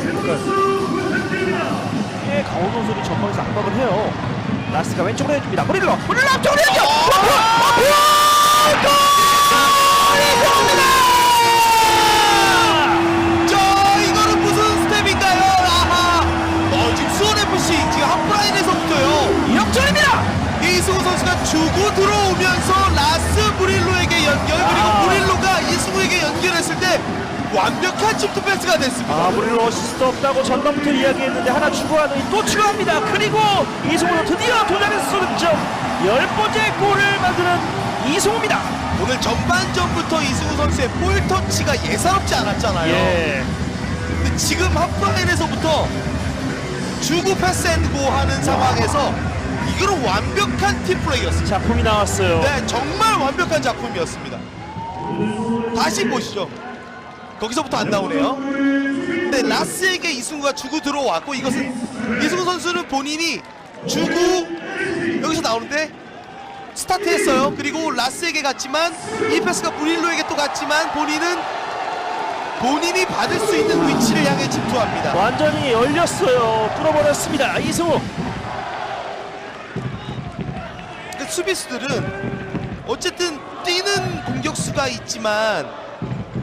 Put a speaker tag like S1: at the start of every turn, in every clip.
S1: 그러니까 예, 강원 선수들이 전방에서 압박을 해요. 라스가 왼쪽으로 해줍니다. 무릴로, 무릴로 앞쪽으로 해줘.
S2: 자 이거는 무슨 스텝인가요? 아하. 어 지금 수원 FC 지금 하프라인에서부터요.
S1: 역전입니다.
S2: 이승우 선수가 주고 들어오면서 라스 무릴로에게 연결 그 완벽한 침투 패스가 됐습니다.
S1: 아, 무릴로 어시스트 없다고 전반부터 이야기했는데 하나 추가하더니 또 추가합니다. 그리고 이승우는 드디어 도전했어 득점. 열 번째 골을 만드는 이승우입니다.
S2: 오늘 전반전부터 이승우 선수의 볼 터치가 예사롭지 않았잖아요.
S1: 예.
S2: 근데 지금 하프라인에서부터 주고 패스앤고 하는 상황에서 이거는 완벽한 팀 플레이였습니다.
S1: 작품이 나왔어요.
S2: 네, 정말 완벽한 작품이었습니다. 다시 보시죠. 거기서부터 안 나오네요. 근데 라스에게 이승우가 주고 들어왔고 이것은 이승우 선수는 본인이 주고 여기서 나오는데 스타트했어요. 그리고 라스에게 갔지만 이 패스가 브릴로에게 또 갔지만 본인은 본인이 받을 수 있는 위치를 향해 침투합니다.
S1: 완전히 열렸어요. 뚫어버렸습니다. 이승우.
S2: 그 수비수들은 어쨌든 뛰는 공격수가 있지만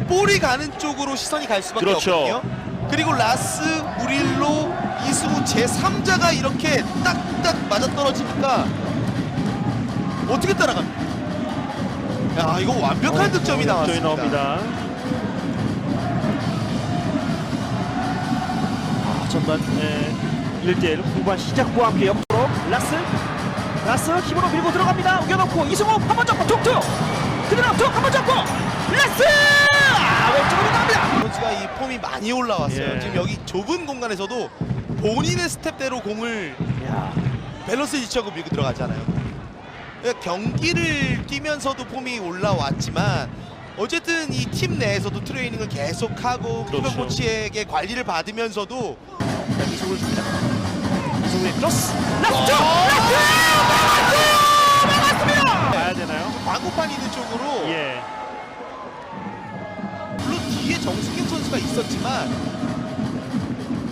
S2: 볼이 가는 쪽으로 시선이 갈 수밖에
S1: 그렇죠.
S2: 없거든요. 그리고 라스, 무릴로, 이승우 제 3자가 이렇게 딱딱 맞아 떨어지니까 어떻게 따라갑니까? 야 이거 완벽한 득점이
S1: 득점이
S2: 나왔습니다.
S1: 나옵니다. 아, 전반 예, 1대1 후반 시작과 함께 옆으로 라스 라스 힘으로 밀고 들어갑니다. 우겨놓고 이승우 한 번 잡고 툭툭 그대로 툭 한 번 잡고 라스 아, 왼쪽으로 갑니다.
S2: 선수가 이 폼이 많이 올라왔어요.
S1: 예.
S2: 지금 여기 좁은 공간에서도 본인의 스텝대로 공을
S1: 야,
S2: 밸런스 유지하고 밀고 들어가잖아요. 그러니까 경기를 뛰면서도 폼이 올라왔지만 어쨌든 이 팀 내에서도 트레이닝을 계속하고. 후배 코치에게 관리를 받으면서도
S1: 자, 이승우를 줍니다. 이승우의 크로스 라스 라
S2: 선수가 있었지만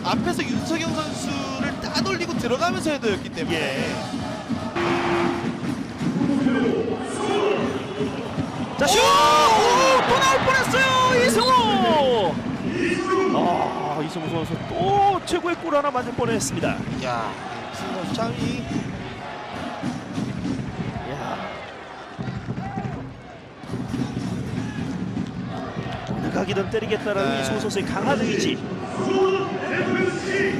S2: 앞에서 윤석영 선수를 따돌리고 들어가면서 헤더였기 때문에
S1: 예. 자, 슛! 오, 또 나올 뻔했어요, 이승우! 아, 이승우 선수 또 최고의 골 하나 만들 뻔했습니다.
S2: 야승 선수 참이
S1: 가기든 때리겠다라는
S2: 네.
S1: 이소선수의 강한 의지